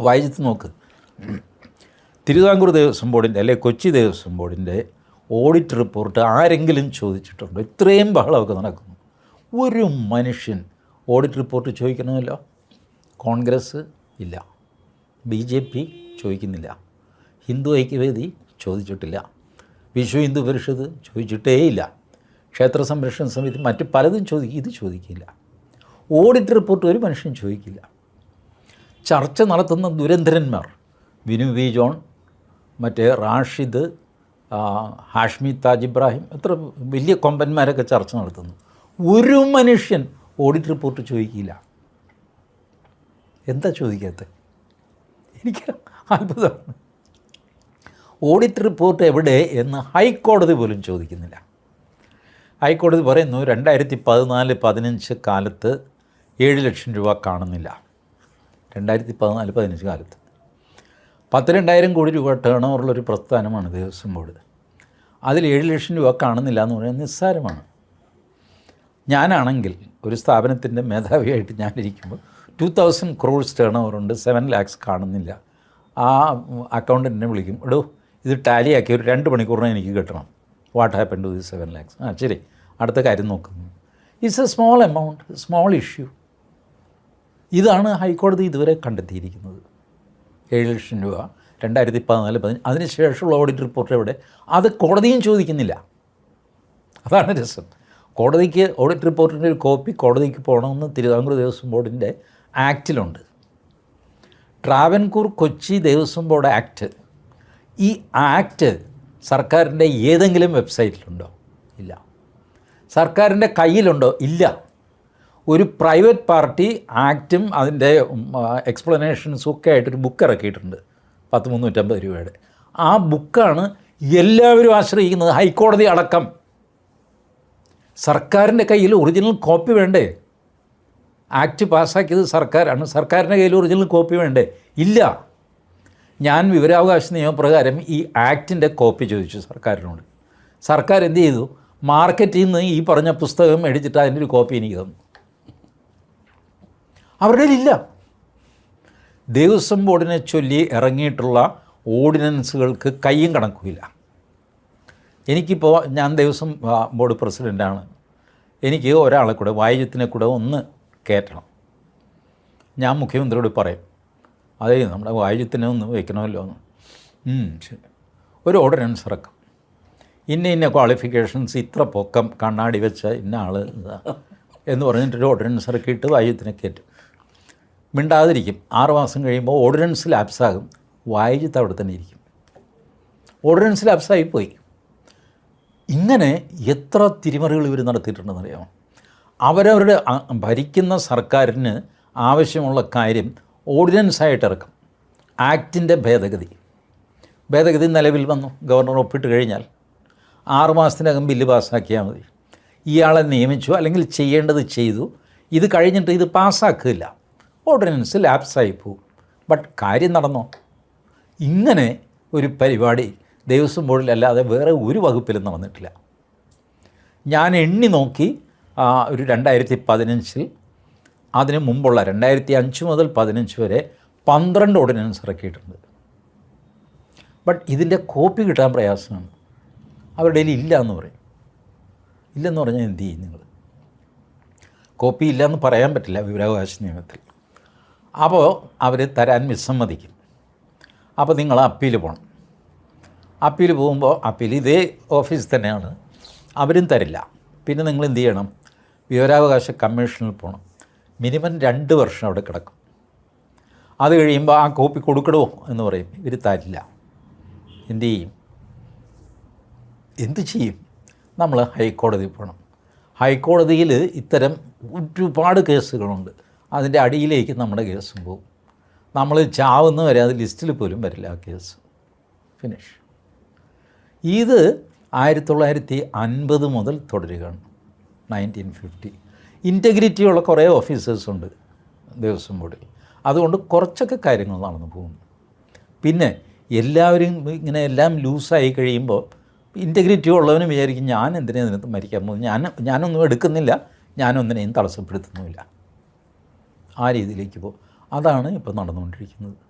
വായിച്ച് നോക്ക്. തിരുവിതാംകൂർ ദേവസ്വം ബോർഡിന്റെ അല്ലെ കൊച്ചി ദേവസ്വം ബോർഡിന്റെ ഓഡിറ്റ് റിപ്പോർട്ട് ആരെങ്കിലും ചോദിച്ചിട്ടുണ്ടോ? ഇത്രയും ബഹളമൊക്കെ നടക്കുന്നു. ഒരു മനുഷ്യൻ ഓഡിറ്റ് റിപ്പോർട്ട് ചോദിക്കണമല്ലോ കോൺഗ്രസ് ഇല്ല. ബി ജെ പി ചോദിക്കുന്നില്ല. ഹിന്ദു ഐക്യവേദി ചോദിച്ചിട്ടില്ല. വിശ്വ ഹിന്ദു പരിഷത്ത് ചോദിച്ചിട്ടേയില്ല. ക്ഷേത്ര സംരക്ഷണ സമിതി മറ്റ് പലതും ചോദിക്കും ഇത് ചോദിക്കില്ല. ഓഡിറ്റ് റിപ്പോർട്ട് ഒരു മനുഷ്യൻ ചോദിക്കില്ല. ചർച്ച നടത്തുന്ന ദുരന്തരന്മാർ. വിനു വി. ജോൺ മറ്റേ റാഷിദ് ഹാഷ്മി താജ് ഇബ്രാഹിം എത്ര വലിയ കൊമ്പന്മാരൊക്കെ ചർച്ച നടത്തുന്നു. ഒരു മനുഷ്യൻ ഓഡിറ്റ് റിപ്പോർട്ട് ചോദിക്കില്ല. എന്താ ചോദിക്കാത്തത്? എനിക്ക് അത്ഭുതമാണ് ഓഡിറ്റ് റിപ്പോർട്ട് എവിടെ എന്ന് ഹൈക്കോടതി പോലും ചോദിക്കുന്നില്ല. ഹൈക്കോടതി പറയുന്നു രണ്ടായിരത്തി പതിനാല് പതിനഞ്ച് കാലത്ത് ഏഴ് ലക്ഷം രൂപ കാണുന്നില്ല. രണ്ടായിരത്തി പതിനാല് പതിനഞ്ച് കാലത്ത്. പത്തിരണ്ടായിരം കോടി രൂപ ടേൺ ഓവറുള്ളൊരു പ്രസ്ഥാനമാണ് ദേവസ്വം ബോർഡ്. അതിൽ ഏഴ് ലക്ഷം രൂപ കാണുന്നില്ല എന്ന് പറയുന്നത് നിസ്സാരമാണ്. ഞാനാണെങ്കിൽ ഒരു സ്ഥാപനത്തിന്റെ മേധാവിയായിട്ട് ഞാനിരിക്കുമ്പോൾ two thousand crores turnover ഉണ്ട് സെവൻ ലാക്സ് കാണുന്നില്ല. ആ അക്കൗണ്ടന്റിനെ വിളിക്കും എടോ ഇത് ടാലിയാക്കി ഒരു രണ്ട് മണിക്കൂറിനെ എനിക്ക് കിട്ടണം. What happen to the seven lakhs ആ ശരി അടുത്ത കാര്യം നോക്കുന്നു. It's a small amount small issue ഇതാണ് ഹൈക്കോടതി ഇതുവരെ കണ്ടെത്തിയിരിക്കുന്നത്. ഏഴ് ലക്ഷം രൂപ രണ്ടായിരത്തി പതിനാല് പതിനഞ്ച് അതിന് ശേഷമുള്ള ഓഡിറ്റ് റിപ്പോർട്ട് എവിടെ? അത് കോടതിയും ചോദിക്കുന്നില്ല. അതാണ് രസം. കോടതിക്ക് ഓഡിറ്റ് റിപ്പോർട്ടിന്റെ ഒരു കോപ്പി കോടതിക്ക് പോകണമെന്ന് തിരുവിതാംകൂർ ദേവസ്വം ബോർഡിന്റെ ആക്റ്റിലുണ്ട്. Travancore Kochi Devaswom board act. ഈ ആക്ട് സർക്കാരിന്റെ ഏതെങ്കിലും വെബ്സൈറ്റിലുണ്ടോ? ഇല്ല. സർക്കാരിന്റെ കയ്യിലുണ്ടോ? ഇല്ല. ഒരു പ്രൈവറ്റ് പാർട്ടി ആക്റ്റും അതിന്റെ എക്സ്പ്ലനേഷൻസും ഒക്കെ ആയിട്ടൊരു ബുക്ക് ഇറക്കിയിട്ടുണ്ട്. പത്ത് മുന്നൂറ്റമ്പത് രൂപയുടെ. ആ ബുക്കാണ് എല്ലാവരും ആശ്രയിക്കുന്നത് ഹൈക്കോടതി അടക്കം. സർക്കാരിന്റെ കയ്യിൽ ഒറിജിനൽ കോപ്പി വേണ്ടേ? ആക്ട് പാസ്സാക്കിയത് സർക്കാരാണ്. സർക്കാരിന്റെ കയ്യിൽ ഒറിജിനൽ കോപ്പി വേണ്ടേ? ഇല്ല. ഞാൻ വിവരാവകാശ നിയമപ്രകാരം ഈ ആക്ടിന്റെ കോപ്പി ചോദിച്ചു സർക്കാരിനോട്. സർക്കാർ എന്ത് ചെയ്തു? മാർക്കറ്റിൽ നിന്ന് ഈ പറഞ്ഞ പുസ്തകം മേടിച്ചിട്ട് അതിന്റെ ഒരു കോപ്പി എനിക്ക് തന്നു. അവരുടെ ഇല്ല. ദേവസ്വം ബോർഡിനെ ചൊല്ലി ഇറങ്ങിയിട്ടുള്ള ഓർഡിനൻസുകൾക്ക് കയ്യും കണക്കുമില്ല. എനിക്കിപ്പോൾ ഞാൻ ദേവസ്വം ബോർഡ് പ്രസിഡന്റാണ് എനിക്ക് ഒരാളെ കൂടെ വായുജത്തിനെ കൂടെ ഒന്ന് കയറ്റണം. ഞാൻ മുഖ്യമന്ത്രിയോട് പറയും അതേ നമ്മുടെ വായുജത്തിനെ ഒന്ന് വയ്ക്കണമല്ലോ എന്ന്. ശരി. ഒരു ഓർഡിനൻസ് ഇറക്കും. ഇന്ന ഇന്ന ക്വാളിഫിക്കേഷൻസ് ഇത്ര പൊക്കം കണ്ണാടി വെച്ച ഇന്ന ആൾ എന്ന് പറഞ്ഞിട്ടൊരു ഓർഡിനൻസ് ഇറക്കിയിട്ട് വായുജത്തിനെ കയറ്റും. മിണ്ടാതിരിക്കും. ആറ് മാസം കഴിയുമ്പോൾ ഓർഡിനൻസ് ലാപ്സാകും വായിച്ചിട്ട് അവിടെ തന്നെ ഇരിക്കും. ഓർഡിനൻസ് ലാപ്സായി പോയി. ഇങ്ങനെ എത്ര തിരിമറികൾ ഇവർ നടത്തിയിട്ടുണ്ടെന്നറിയാമോ അവരവരുടെ ഭരിക്കുന്ന സർക്കാരിന് ആവശ്യമുള്ള കാര്യം ഓർഡിനൻസായിട്ട് ഇറക്കും. ആക്ടിന്റെ ഭേദഗതി. ഭേദഗതി നിലവിൽ വന്നു. ഗവർണർ ഒപ്പിട്ട് കഴിഞ്ഞാൽ ആറ് മാസത്തിനകം ബില്ല് പാസ്സാക്കിയാൽ മതി. ഇയാളെ നിയമിച്ചു അല്ലെങ്കിൽ ചെയ്യേണ്ടത് ചെയ്തു. ഇത് കഴിഞ്ഞിട്ട് ഇത് പാസ്സാക്കില്ല ഓർഡിനൻസ് ലാപ്സായി പോകും ബട്ട് കാര്യം നടന്നോ? ഇങ്ങനെ ഒരു പരിപാടി ദേവസ്വം ബോർഡിലല്ലാതെ വേറെ ഒരു വകുപ്പിലും നടന്നിട്ടില്ല ഞാൻ എണ്ണി നോക്കി ഒരു രണ്ടായിരത്തി പതിനഞ്ചിൽ അതിന് മുമ്പുള്ള രണ്ടായിരത്തി അഞ്ച് മുതൽ പതിനഞ്ച് വരെ പന്ത്രണ്ട് ഓർഡിനൻസ് ഇറക്കിയിട്ടുണ്ട്. ബട്ട് ഇതിന്റെ കോപ്പി കിട്ടാൻ പ്രയാസമാണ്. അവരുടെ കയ്യിൽ ഇല്ല എന്ന് പറയും. ഇല്ലെന്ന് പറഞ്ഞാൽ എന്ത് ചെയ്യും നിങ്ങൾ? കോപ്പി ഇല്ല എന്ന് പറയാൻ പറ്റില്ല വിവരാവകാശ നിയമത്തിൽ. അപ്പോൾ അവർ തരാൻ വിസമ്മതിക്കും. അപ്പോൾ നിങ്ങൾ അപ്പീൽ പോകണം അപ്പീൽ പോകുമ്പോൾ അപ്പീൽ ഇതേ ഓഫീസ് തന്നെയാണ്. അവരും തരില്ല. പിന്നെ നിങ്ങൾ എന്ത് ചെയ്യണം? വിവരാവകാശ കമ്മീഷനിൽ പോകണം മിനിമം രണ്ട് വർഷം അവിടെ കിടക്കും. അത് കഴിയുമ്പോൾ ആ കോപ്പി കൊടുക്കണോ എന്ന് പറയും. ഇവർ തരില്ല. എന്തു ചെയ്യും? എന്ത് ചെയ്യും? നമ്മൾ ഹൈക്കോടതി പോകണം ഹൈക്കോടതിയിൽ ഇത്തരം ഒരുപാട് കേസുകളുണ്ട്. അതിന്റെ അടിയിലേക്ക് നമ്മുടെ കേസും പോകും. നമ്മൾ ചാവുന്ന വരെ അത് ലിസ്റ്റിൽ പോലും വരില്ല ആ കേസ്. ഫിനിഷ് ഇത് ആയിരത്തി തൊള്ളായിരത്തി അൻപത് മുതൽ തുടരുകയാണ്. നയന്റീൻ ഫിഫ്റ്റി ഇന്റഗ്രിറ്റിയുള്ള കുറേ ഓഫീസേഴ്സ് ഉണ്ട് ദേവസ്വം ബോർഡിൽ. അതുകൊണ്ട് കുറച്ചൊക്കെ കാര്യങ്ങൾ നടന്നു പോകുന്നു. പിന്നെ എല്ലാവരും ഇങ്ങനെ എല്ലാം ലൂസായി കഴിയുമ്പോൾ ഇന്റഗ്രിറ്റി ഉള്ളവനും വിചാരിക്കും ഞാൻ എന്തിനാ ഇതിനകത്ത് മരിക്കാൻ പോകുന്നു ഞാൻ ഞാനൊന്നും എടുക്കുന്നില്ല. ഞാനൊന്നിനെയും തടസ്സപ്പെടുത്തുന്നുമില്ല. ആ രീതിയിലേക്ക് പോകും അതാണ് ഇപ്പോൾ നടന്നുകൊണ്ടിരിക്കുന്നത്.